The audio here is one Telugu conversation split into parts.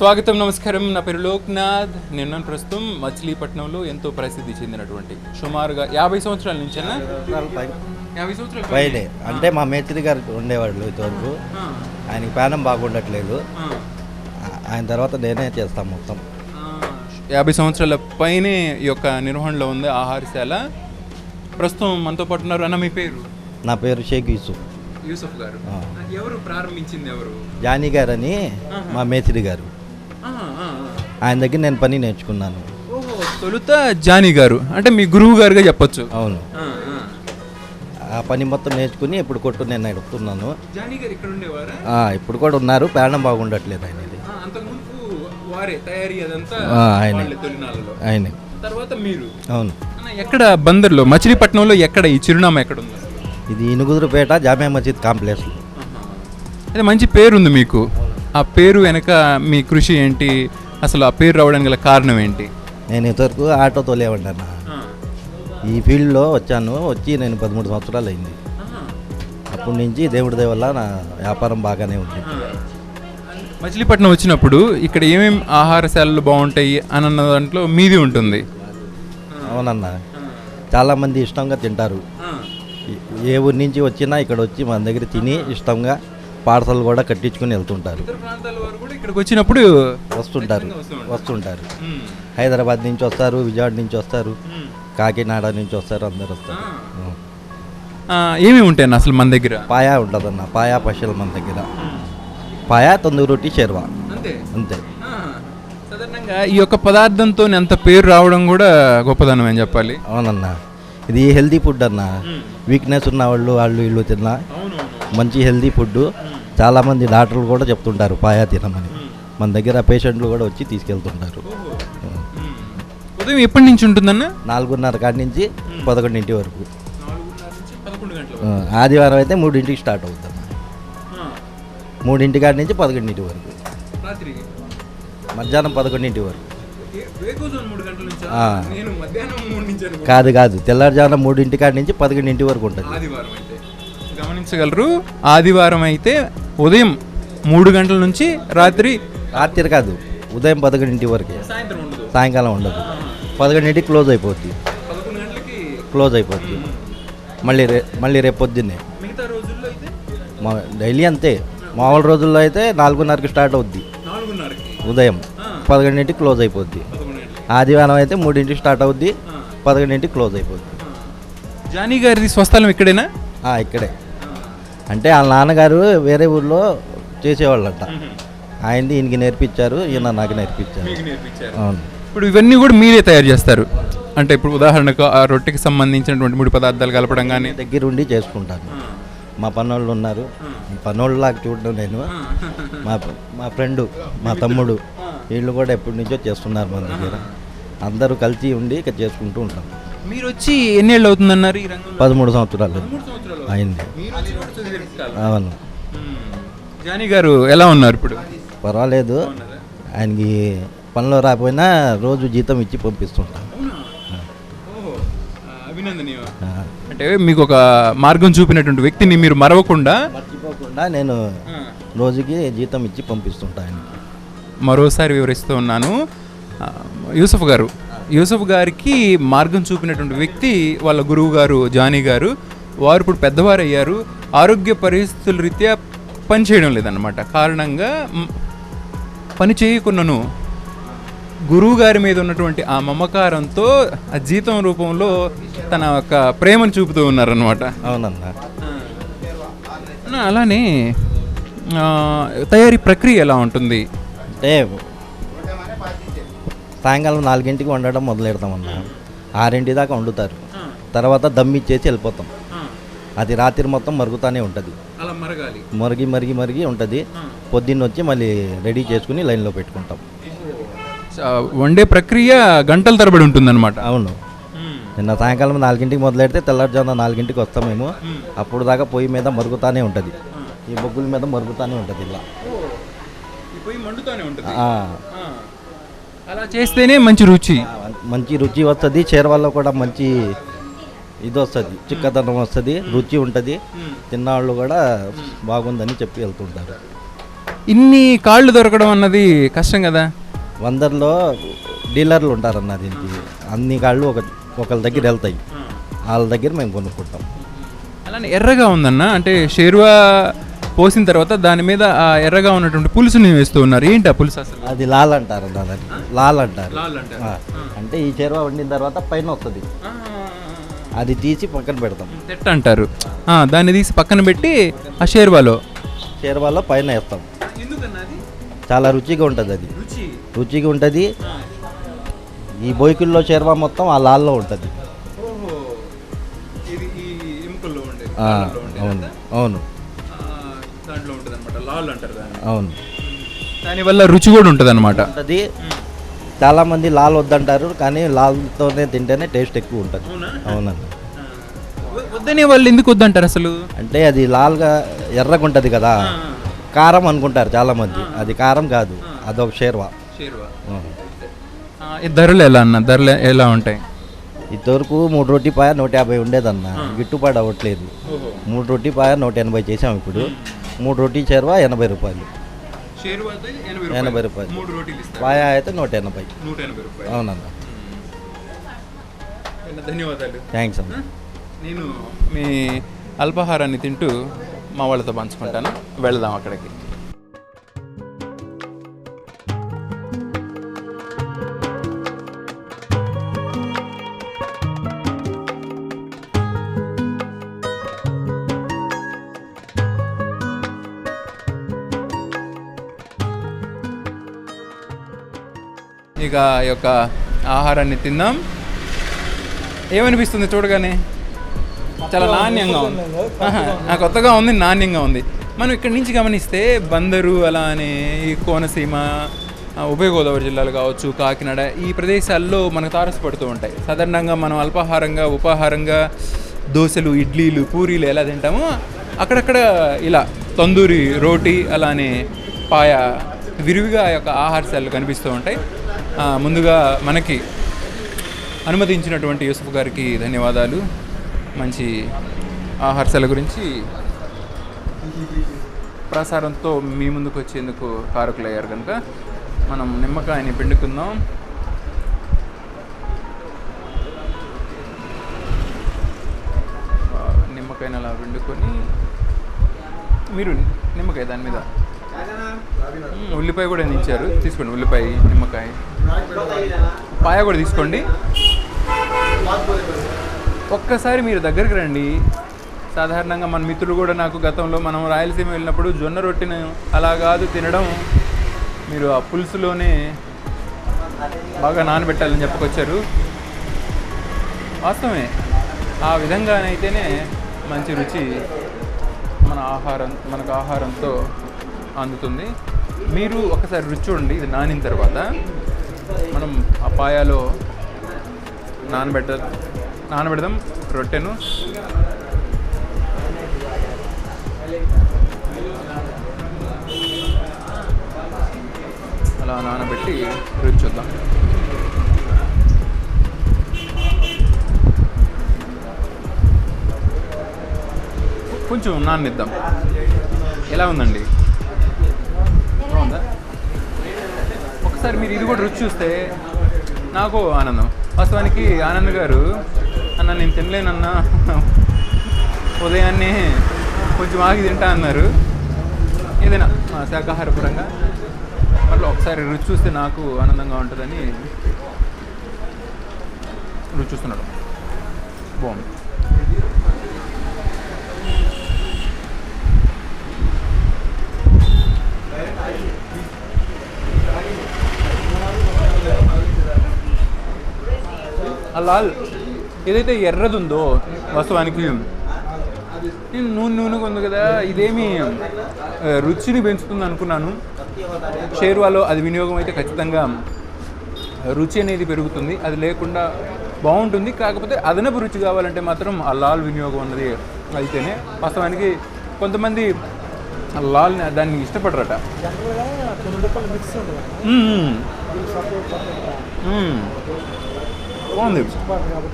స్వాగతం నమస్కారం. నా పేరు లోక్నాథ్. నిన్న ప్రస్తుతం మచిలీపట్నంలో ఎంతో ప్రసిద్ధి చెందినటువంటి సుమారుగా యాభై సంవత్సరాల నుంచేనా యాభై సంవత్సరాల ఫ్రైడే అంటే మా మేస్త్రి గారు ఉండేవాళ్ళు ఇంతవరకు. ఆ, ఆయనకి ప్రాణం బాగుండట్లేదు. ఆయన తర్వాత నేనే చేస్తాను మొత్తం. యాభై సంవత్సరాల పైనే ఈ యొక్క నిర్వహణలో ఉంది ఆహారశాల. ప్రస్తుతం మనతో పాటు ఉన్నారు. అన్న మీ పేరు? నా పేరు షేక్ యూసుఫ్. యూసఫ్ గారు. ఎవరు? ప్రారంభించింది ఎవరు? జానీ గారు అని మా మేస్త్రి గారు. ఆయన దగ్గర నేను పని నేర్చుకున్నాను. తొలుత జానీ గారు. అంటే మీ గురువు గారుగా చెప్పొచ్చు. అవును. ఆ, పని మొత్తం నేర్చుకుని ఇప్పుడు కొట్టు నేను నడుపుతున్నాను. జానీ గారు ఇక్కడ ఉండేవారా? ఆ, ఇప్పుడు కూడా ఉన్నారు. ప్రాణం బాగుండట్లేదు ఆయనది. ఆ, అంతకుముందు వారే తయారీ అదంతా ఆ, ఆయనే. వాళ్ళే తొలినాళ్ళలో. ఆయన. తర్వాత మీరు. అవును. అన్న, ఎక్కడ బందర్లో మచిలీపట్నంలో ఎక్కడ ఈ చిరునామా ఎక్కడ ఉంది? ఇది ఇనుగుదురుపేట జామియా మసీద్ కాంప్లెక్స్. అదే మంచి పేరు ఉంది మీకు ఆ పేరు వెనక మీ కృషి ఏంటి? అసలు ఆ పేరు రావడానికి గల కారణం ఏంటి? నేను ఇంతవరకు ఆటో తోలేవండి అన్న. ఈ ఫీల్డ్లో వచ్చాను వచ్చి నేను పదమూడు సంవత్సరాలు అయింది. అప్పటి నుంచి దేవుడి దయ వల్ల నా వ్యాపారం బాగానే ఉంది. మచిలీపట్నం వచ్చినప్పుడు ఇక్కడ ఏమేమి ఆహారశాలలు బాగుంటాయి అని అన్న దాంట్లో మీది ఉంటుంది. అవునన్న. చాలామంది ఇష్టంగా తింటారు. ఏ- ఏ ఊరి నుంచి వచ్చినా ఇక్కడ వచ్చి మన దగ్గర తిని ఇష్టంగా పార్సల్ కూడా కట్టించుకుని వెళ్తుంటారు. ఇక్కడికి వచ్చినప్పుడు వస్తుంటారు. వస్తుంటారు. హైదరాబాద్ నుంచి వస్తారు విజయవాడ నుంచి వస్తారు. కాకినాడ నుంచి వస్తారు అందరు వస్తారు. ఏమేమి ఉంటాయి అన్న అసలు మన దగ్గర? పాయా ఉంటుందన్న పాయా పశువులు మన దగ్గర. పాయా తొందూరు రొట్టి షెర్వా. అంతే? సాధారణంగా ఈ యొక్క పదార్థంతో అంత పేరు రావడం కూడా గొప్పదనం అని చెప్పాలి? అవునన్న. ఇది హెల్దీ ఫుడ్ అన్న. వీక్నెస్ ఉన్న వాళ్ళు వాళ్ళు వీళ్ళు తిన్నా. మంచి హెల్దీ ఫుడ్ చాలామంది డాక్టర్లు కూడా చెప్తుంటారు పాయా తినమని మన దగ్గర పేషెంట్లు కూడా వచ్చి తీసుకెళ్తుంటారు. ఉదయం ఎప్పటి నుంచి ఉంటుందన్న? నాలుగున్నర కాడి నుంచి పదకొండింటి వరకు. ఆదివారం అయితే మూడింటికి స్టార్ట్ అవుతుంది మూడింటి కాడి నుంచి పదకొండింటి వరకు. మధ్యాహ్నం పదకొండింటి వరకు. కాదు కాదు. తెల్లారుజామున మూడింటి కాడి నుంచి పదకొండింటి వరకు ఉంటుంది. గమనించగలరు? ఆదివారం అయితే ఉదయం మూడు గంటల నుంచి రాత్రి రాత్రి కాదు ఉదయం పదకొండింటి వరకే. సాయంకాలం ఉండదు. పదకొండింటికి క్లోజ్ అయిపోద్ది. క్లోజ్ అయిపోద్ది. మళ్ళీ రే మళ్ళీ రేపు పొద్దున్నే. మిగతా రోజుల్లో అయితే? మా డైలీ అంతే. మామూలు రోజుల్లో అయితే నాలుగున్నరకి స్టార్ట్ అవుద్ది. ఉదయం పదకొండింటికి క్లోజ్ అయిపోద్ది. ఆదివారం అయితే మూడింటికి స్టార్ట్ అవుద్ది. పదకొండింటికి క్లోజ్ అయిపోద్ది. జానీ గారిది స్వస్థలం ఇక్కడేనా? ఇక్కడే. అంటే వాళ్ళ నాన్నగారు వేరే ఊర్లో చేసేవాళ్ళంట. ఆయనది ఈయనకి నేర్పించారు ఈయన నాకు నేర్పించారు. నేర్పించారు. అవును. ఇప్పుడు ఇవన్నీ కూడా మీరే తయారు చేస్తారు. అంటే ఇప్పుడు ఉదాహరణకు ఆ రొట్టెకి సంబంధించినటువంటి ముడి పదార్థాలు కలపడం కానీ. దగ్గరుండి చేసుకుంటాను. మా పనోళ్ళు ఉన్నారు. పనోళ్ళలాగా చూడడం నేను. మా మా ఫ్రెండు మా తమ్ముడు వీళ్ళు కూడా ఎప్పటి నుంచో చేస్తున్నారు మన దగ్గర. అందరూ కలిసి ఉండి ఇక చేసుకుంటూ ఉంటాం. మీరు వచ్చి ఎన్నేళ్ళు అవుతుందన్నారు ఈ రంగంలో? పదమూడు సంవత్సరాలు. అయింది. అవును. జానీ గారు ఎలా ఉన్నారు ఇప్పుడు? పర్వాలేదు. ఆయనకి పనిలో రాకపోయినా రోజు జీతం ఇచ్చి పంపిస్తుంటాం. ఓహో. అభినందనీయం. ఆ, అంటే మీకు ఒక మార్గం చూపినటువంటి వ్యక్తిని మీరు మరవకుండా మర్చిపోకుండా నేను రోజుకి జీతం ఇచ్చి పంపిస్తుంటా ఆయనకి. మరోసారి వివరిస్తూ ఉన్నాను. యూసఫ్ గారు యూసఫ్ గారికి మార్గం చూపినటువంటి వ్యక్తి వాళ్ళ గురువు గారు జానీ గారు. వారు ఇప్పుడు పెద్దవారు అయ్యారు ఆరోగ్య పరిస్థితుల రీత్యా పని చేయడం లేదన్నమాట. కారణంగా పని చేయకున్నను గురువు గారి మీద ఉన్నటువంటి ఆ మమకారంతో ఆ జీతం రూపంలో తన యొక్క ప్రేమను చూపుతూ ఉన్నారనమాట అవునన్నా. అలానే తయారీ ప్రక్రియ ఎలా ఉంటుంది? అంటే సాయంకాలం నాలుగింటికి వండడం మొదలెడతామన్నా. ఆరింటి దాకా వండుతారు. తర్వాత దమ్ ఇచ్చేసి వెళ్ళిపోతాం. అది రాత్రి మొత్తం మరుగుతానే ఉంటుంది. మరిగి మరిగి మరిగి ఉంటుంది. పొద్దున్న వచ్చి మళ్ళీ రెడీ చేసుకుని లైన్లో పెట్టుకుంటాం. వండే ప్రక్రియ గంటల తరబడి ఉంటుందన్నమాట. అవును. నిన్న సాయంకాలం నాలుగింటికి మొదలెడితే తెల్లారుజామున నాలుగింటికి వస్తాం మేము. అప్పుడు దాకా పొయ్యి మీద మరుగుతానే ఉంటుంది. ఈ బొగ్గుల మీద మరుగుతానే ఉంటుంది ఇలా. అలా చేస్తేనే మంచి రుచి. మంచి రుచి వస్తుంది చేరవాళ్ళలో కూడా మంచి ఇది వస్తుంది చిక్కదనం వస్తుంది రుచి ఉంటుంది. తిన్నవాళ్ళు కూడా బాగుందని చెప్పి వెళ్తుంటారు. ఇన్ని కాళ్ళు దొరకడం అన్నది కష్టం కదా? వందల్లో డీలర్లు ఉంటారన్న దీనికి. అన్ని కాళ్ళు ఒక ఒకళ్ళ దగ్గర వెళ్తాయి. వాళ్ళ దగ్గర మేము కొనుక్కుంటాం. అలానే ఎర్రగా ఉందన్న? అంటే షేర్వా పోసిన తర్వాత దాని మీద ఆ ఎర్రగా ఉన్నటువంటి పులుసుని వేస్తూ ఉన్నారు. ఏంటి ఆ పులుసు అసలు? అది లాల్ అంటారు దాన్ని. లాల్ అంటారు. లాల్ అంటారు. ఆ, అంటే ఈ చెరువ వండిన తర్వాత పైన వస్తుంది. అది తీసి పక్కన పెడతాం. తెట్ట అంటారు. ఆ, దాన్ని తీసి పక్కన పెట్టి ఆ షేర్వాలో చెరువలో పైన వేస్తాం. చాలా రుచిగా ఉంటుంది అది. రుచిగా ఉంటుంది. ఈ బొయ్కుల్లో చెరువ మొత్తం ఆ లాల్లో ఉంటుంది. అవును అవును. అంటారు దాన్ని. అవును. దానివల్ల రుచి కూడా ఉంటుంది. అనమాట ఉంటుంది చాలామంది లాల్ వద్దంటారు కానీ లాల్తోనే తింటేనే టేస్ట్ ఎక్కువ ఉంటుంది. అవునండి. వద్దనే వాళ్ళు ఎందుకు వద్దంటారు అసలు? అంటే అది లాల్గా ఎర్రగా ఉంటుంది కదా కారం అనుకుంటారు చాలామంది అది కారం కాదు అదొక షేర్వా. ఈ ధరలు ఎలా అన్న? ధరలు ఎలా ఉంటాయి? ఇంతవరకు మూడు రొట్టి పాయ నూట యాభై ఉండేదన్న. గిట్టుబాటు అవ్వట్లేదు. మూడు రొట్టి పాయ నూట ఎనభై చేసాం ఇప్పుడు. మూడు రొట్టి చేరువా? ఎనభై రూపాయలు. ఎనభై రూపాయలు. పాయ అయితే నూట ఎనభై. నూట ఎనభై రూపాయలు. అవునన్న. ధన్యవాదాలు. థ్యాంక్స్ అన్న. నేను మీ అల్పాహారాన్ని తింటూ మా వాళ్ళతో పంచుకుంటాను. వెళదాం అక్కడికి. ఇక ఈ యొక్క ఆహారాన్ని తిందాం ఏమనిపిస్తుంది చూడగానే? చాలా నాణ్యంగా ఉంది. కొత్తగా ఉంది నాణ్యంగా ఉంది. మనం ఇక్కడి నుంచి గమనిస్తే బందరు అలానే ఈ కోనసీమ ఉభయ గోదావరి జిల్లాలు కావచ్చు కాకినాడ ఈ ప్రదేశాల్లో మనకు తారసపడుతూ ఉంటాయి. సాధారణంగా మనం అల్పాహారంగా ఉపాహారంగా దోశలు ఇడ్లీలు పూరీలు ఎలా తింటామో అక్కడక్కడ ఇలా తందూరి రోటీ అలానే పాయ విరివిగా ఆ యొక్క ఆహారశాలలు కనిపిస్తూ ఉంటాయి. ముందుగా మనకి అనుమతించినటువంటి యూసుఫ్ గారికి ధన్యవాదాలు. మంచి ఆహారశాల గురించి ప్రసారంతో మీ ముందుకు వచ్చేందుకు కారకులయ్యారు కనుక మనం నిమ్మకాయని పిండుకుందాం. నిమ్మకాయని అలా పిండుకొని మీరు నిమ్మకాయ దాని మీద ఉల్లిపాయ కూడా ఇచ్చారు తీసుకోండి ఉల్లిపాయ నిమ్మకాయ. పాయ కూడా తీసుకోండి. ఒక్కసారి మీరు దగ్గరికి రండి. సాధారణంగా మన మిత్రులు కూడా నాకు గతంలో మనం రాయలసీమ వెళ్ళినప్పుడు జొన్న రొట్టెను అలా కాదు తినడం మీరు ఆ పులుసులోనే బాగా నానబెట్టాలని చెప్పుకొచ్చారు. వాస్తవమే ఆ విధంగానైతేనే మంచి రుచి మన ఆహారం మనకు ఆహారంతో అందుతుంది. మీరు ఒకసారి రుచి చూడండి ఇది నానిన తర్వాత. మనం ఆ పాయాలో నానబెట్ట నానబెడదాం రొట్టెను. అలా నానబెట్టి రుచి చూద్దాం. కొంచెం నాన్నిద్దాం ఎలా ఉందండి? ఒకసారి మీరు ఇది కూడా రుచి చూస్తే నాకు ఆనందం. వాస్తవానికి ఆనంద్ గారు అన్న నేను తినలేనన్నా. ఉదయాన్నే కొంచెం ఆగి తింటా అన్నారు. ఏదైనా శాకాహార పరంగా అట్లా ఒకసారి రుచి చూస్తే నాకు ఆనందంగా ఉంటుందని రుచి చూస్తున్నాడు. బాగుంది. ఆ లాల్ ఏదైతే ఎర్రది ఉందో వాస్తవానికి నేను నూనె నూనెగా ఉంది కదా ఇదేమి రుచిని పెంచుతుంది అనుకున్నాను. షేర్వాలో అది వినియోగం అయితే ఖచ్చితంగా రుచి అనేది పెరుగుతుంది. అది లేకుండా బాగుంటుంది. కాకపోతే అదనపు రుచి కావాలంటే మాత్రం ఆ లాల్ వినియోగం అన్నది అయితేనే వాస్తవానికి కొంతమంది ఆ లాల్ని దాన్ని ఇష్టపడరట. మ్మ్. బాగుంది.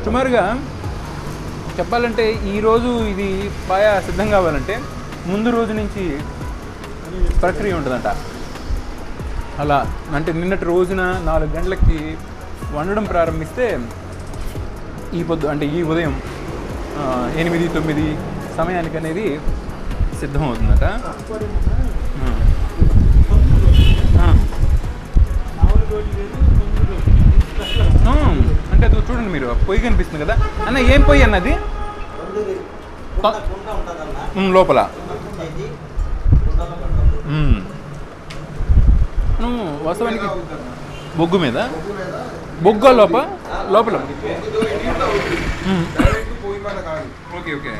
సుమారుగా చెప్పాలంటే ఈరోజు ఇది పాయా సిద్ధం కావాలంటే ముందు రోజు నుంచి ప్రక్రియ ఉంటుందంట. అలా అంటే నిన్నటి రోజున నాలుగు గంటలకి వండడం ప్రారంభిస్తే ఈ పొద్దు అంటే ఈ ఉదయం ఎనిమిది తొమ్మిది సమయానికి అనేది సిద్ధమవుతుందట. అవుతుందట ఆ. అంటే అది చూడండి మీరు పొయ్యి కనిపిస్తుంది కదా? అన్న ఏం పొయ్యి అన్నది లోపల. వాస్తవానికి బొగ్గు మీద? బొగ్గు లోప? లోపల. ఉమ్. Okay okay.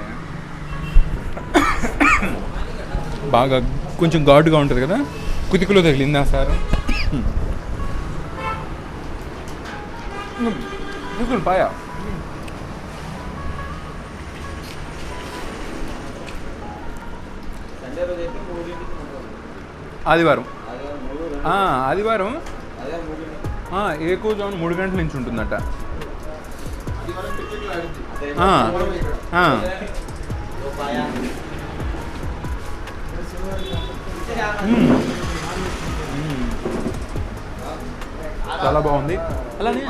బాగా కొంచెం ఘాటుగా ఉంటుంది కదా? కుతికులో తగిలిందా సార్? తీసుకుని పాయా ఆదివారం. ఆ, ఆదివారం? ఆ, ఏకోజామున మూడు గంటల నుంచి ఉంటుందట. చాలా బాగుంది. అలానే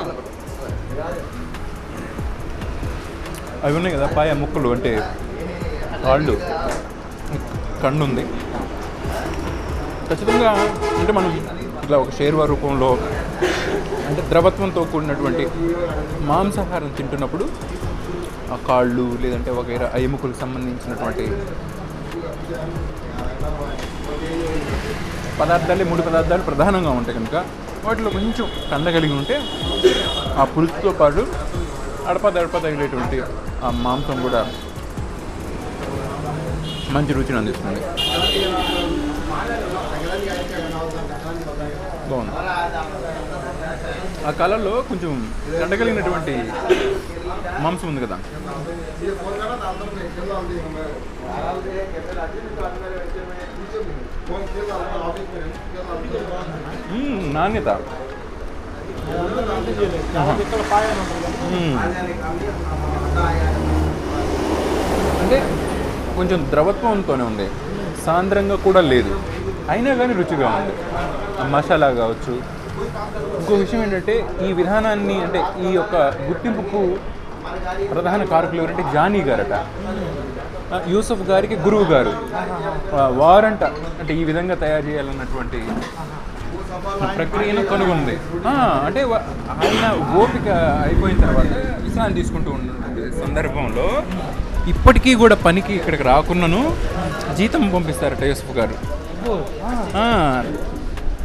అవి ఉన్నాయి కదా పాయ ముక్కలు అంటే కాళ్ళు. కన్ను ఉంది ఖచ్చితంగా అంటే మనం ఇట్లా ఒక షేర్వా రూపంలో అంటే ద్రవత్వంతో కూడినటువంటి మాంసాహారం తింటున్నప్పుడు ఆ కాళ్ళు లేదంటే వగైరా ఆ ఎముకలకు సంబంధించినటువంటి పదార్థాలే మూడు పదార్థాలు ప్రధానంగా ఉంటాయి కనుక వాటిలో కొంచెం కండ కలిగి ఉంటే ఆ పులుసుతో పాటు అడప దడప తగిలేటువంటి ఆ మాంసం కూడా మంచి రుచిని అందిస్తుంది. బాగుంది. ఆ కలర్లో కొంచెం చెండగలిగినటువంటి మాంసం ఉంది కదా. నాణ్యత. అంటే కొంచెం ద్రవత్వంతోనే ఉంది. సాంద్రంగా కూడా లేదు. అయినా కానీ రుచిగా ఉంది. మసాలా కావచ్చు. ఇంకో విషయం ఏంటంటే ఈ విధానాన్ని అంటే ఈ యొక్క గుర్తింపుకు ప్రధాన కారకులు ఎవరంటే జానీ గారట. యూసుఫ్ యూసఫ్ గారికి గురువు గారు. వారంట అంటే ఈ విధంగా తయారు చేయాలన్నటువంటి ప్రక్రియను కనుగొంది. అంటే ఆయన ఓపిక అయిపోయిన తర్వాత విశ్రాంతి తీసుకుంటూ ఉన్నటువంటి సందర్భంలో ఇప్పటికీ కూడా పనికి ఇక్కడికి రాకున్నాను జీతం పంపిస్తారు యూసఫ్ గారు.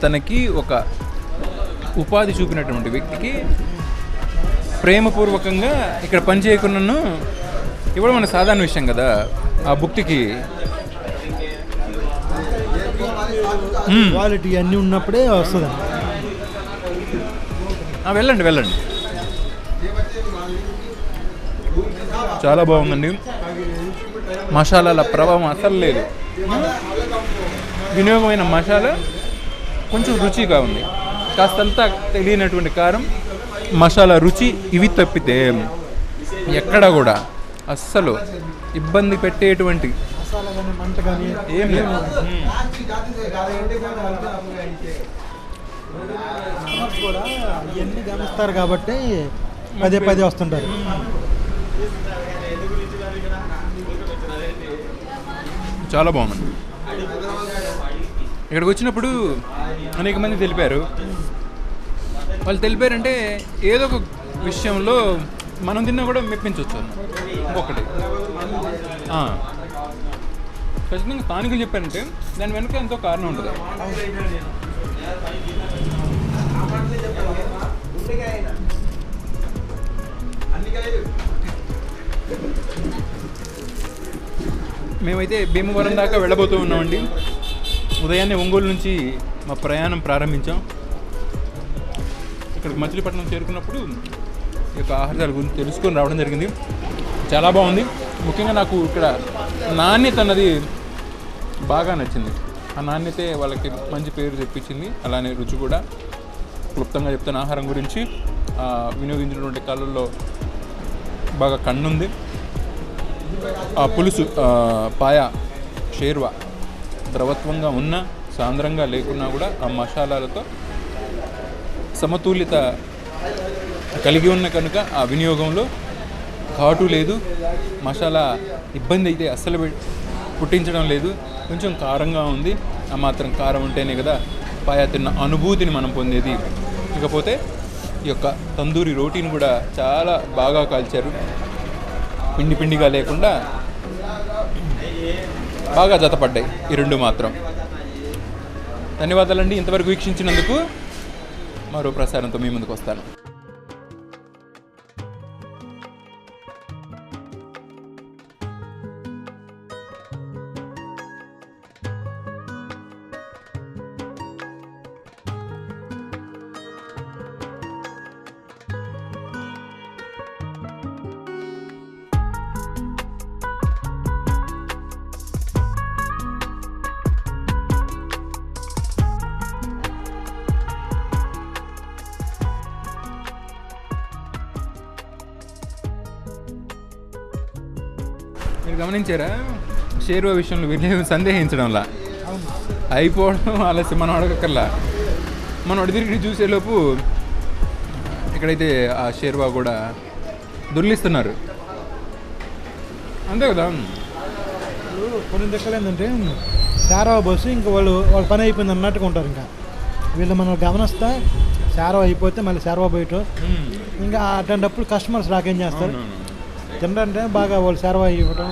తనకి ఒక ఉపాధి చూపినటువంటి వ్యక్తికి ప్రేమపూర్వకంగా ఇక్కడ పని చేయకున్నాను ఇవ్వడం మన సాధారణ విషయం కదా. ఆ బుక్తికి క్వాలిటీ అన్నీ ఉన్నప్పుడే వస్తుంది. వెళ్ళండి వెళ్ళండి. చాలా బాగుందండి. మసాలాల ప్రభావం అసలు లేదు. వినియోగమైన మసాలా కొంచెం రుచిగా ఉంది. కాస్తంత తెలియనటువంటి కారం మసాలా రుచి ఇవి తప్పితే ఎక్కడ కూడా అస్సలు ఇబ్బంది పెట్టేటువంటి మసాలా కానీ మంట కానీ ఏం లేదు. కస్టమర్స్ కూడా ఇవన్నీ గమనిస్తారు కాబట్టి పదే పదే వస్తుంటారు. చాలా బాగుంది. ఇక్కడికి వచ్చినప్పుడు అనేక మంది తెలిపారు. వాళ్ళు తెలిపారంటే ఏదో ఒక విషయంలో మనం తిన్నా కూడా మెప్పించవచ్చు ఇంకొకటి. ఖచ్చితంగా స్థానికులు చెప్పారంటే దాని వెనుక ఎంతో కారణం ఉంటుంది. మేమైతే భీమవరం దాకా వెళ్ళబోతూ ఉన్నామండి. ఉదయాన్నే ఒంగోలు నుంచి మా ప్రయాణం ప్రారంభించాం. ఇక్కడ మచిలీపట్నం చేరుకున్నప్పుడు ఈ యొక్క ఆహారాల గురించి తెలుసుకొని రావడం జరిగింది. చాలా బాగుంది. ముఖ్యంగా నాకు ఇక్కడ నాణ్యత అన్నది బాగా నచ్చింది. ఆ నాణ్యతే వాళ్ళకి మంచి పేరు తెప్పించింది. అలానే రుచి కూడా క్లుప్తంగా చెప్తున్న ఆహారం గురించి ఆ, వినియోగించినటువంటి కళ్ళల్లో బాగా కన్నుంది. ఆ పులుసు పాయ షేర్వా ద్రవత్వంగా ఉన్నా సాంద్రంగా లేకున్నా కూడా ఆ మసాలాలతో సమతుల్యత కలిగి ఉన్న కనుక ఆ వినియోగంలో ఘాటు లేదు. మసాలా ఇబ్బంది అయితే అస్సలు పుట్టించడం లేదు. కొంచెం కారంగా ఉంది. ఆ మాత్రం కారం ఉంటేనే కదా పాయా తిన్న అనుభూతిని మనం పొందేది. ఇకపోతే ఈ యొక్క తందూరి రోటీని కూడా చాలా బాగా కాల్చారు. పిండి పిండిగా లేకుండా బాగా జతపడ్డాయి. ఈ రెండు మాత్రం. ధన్యవాదాలండి. ఇంతవరకు వీక్షించినందుకు మరో ప్రసారంతో మీ ముందుకు వస్తాను. మీరు గమనించారా? షేర్వా విషయంలో వీళ్ళేమి సందేహించడంలా? అయిపోవడం ఆలస్యం మనం అడగక్కర్లా. మనం అడిగిరికి చూసేలోపు ఇక్కడైతే ఆ షేర్వా కూడా దొర్లిస్తున్నారు. అంతే కదా? కొన్ని దిక్కలు ఏంటంటే శారవ బస్సు ఇంకా వాళ్ళు వాళ్ళ పని అయిపోయింది అన్నట్టుగా ఉంటారు ఇంకా. వీళ్ళు మనం గమనిస్తే శారవ అయిపోతే మళ్ళీ శారవ బయట. ఇంకా అట్లాంటప్పుడు కస్టమర్స్ రాకేం చేస్తారు? అవునవును. బాగా వాళ్ళు శారవ ఇవ్వడం